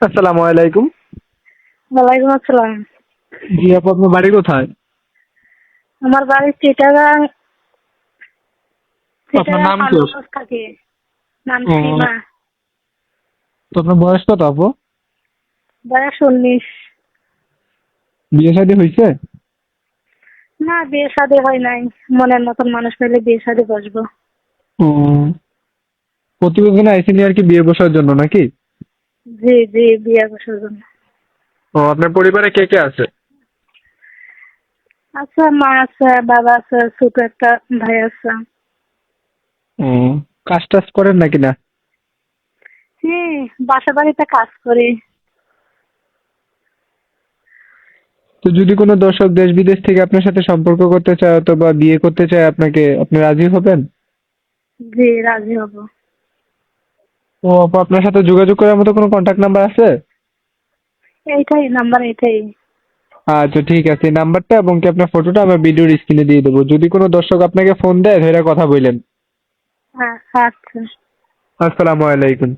আসসালামু আলাইকুম। ওয়ালাইকুম আসসালাম। জি আপু আপনার বাড়ি কোথায়? আমার বাড়ি চিটাগাং। আপনার নাম কি? নাম সীমা। তো আপনার বয়স কত আপু? বয়স উনিশ। বিয়ে শাদী হয়েছে? না বিয়ে শাদী হয় নাই। মনের মতন মানুষ পেলে বিয়ে শাদী বসবো। প্রতিবেদনে আইসিনি আর কি বিয়ে বসার জন্য নাকি? জি জি বিয়ে বসার জন্য। ও আপনার পরিবারে কে কে আছে? আচ্ছা মা আছে বাবা আছে ছোট একটা ভাই আছে। ও কাজ টাজ করেন নাকি না? হ্যাঁ বাসা বাড়িতে কাজ করি। তো যদি কোনো দর্শক দেশ বিদেশ থেকে আপনার সাথে সম্পর্ক করতে চায় অথবা বিয়ে করতে চায় আপনাকে আপনি রাজি হবেন? জি রাজি হব। ও আপু আপনার সাথে যোগাযোগ করার মতো কোনো কন্ট্যাক্ট নাম্বার আছে? এইটাই নাম্বার এইটাই। আচ্ছা ঠিক আছে নাম্বারটা এবং কি আপনার ফটোটা আমার ভিডিওর স্ক্রিনে দিয়ে দেবো। যদি কোনো দর্শক আপনাকে ফোন দেয় ধরে কথা বললেন। হ্যাঁ আচ্ছা। আসসালামু আলাইকুম।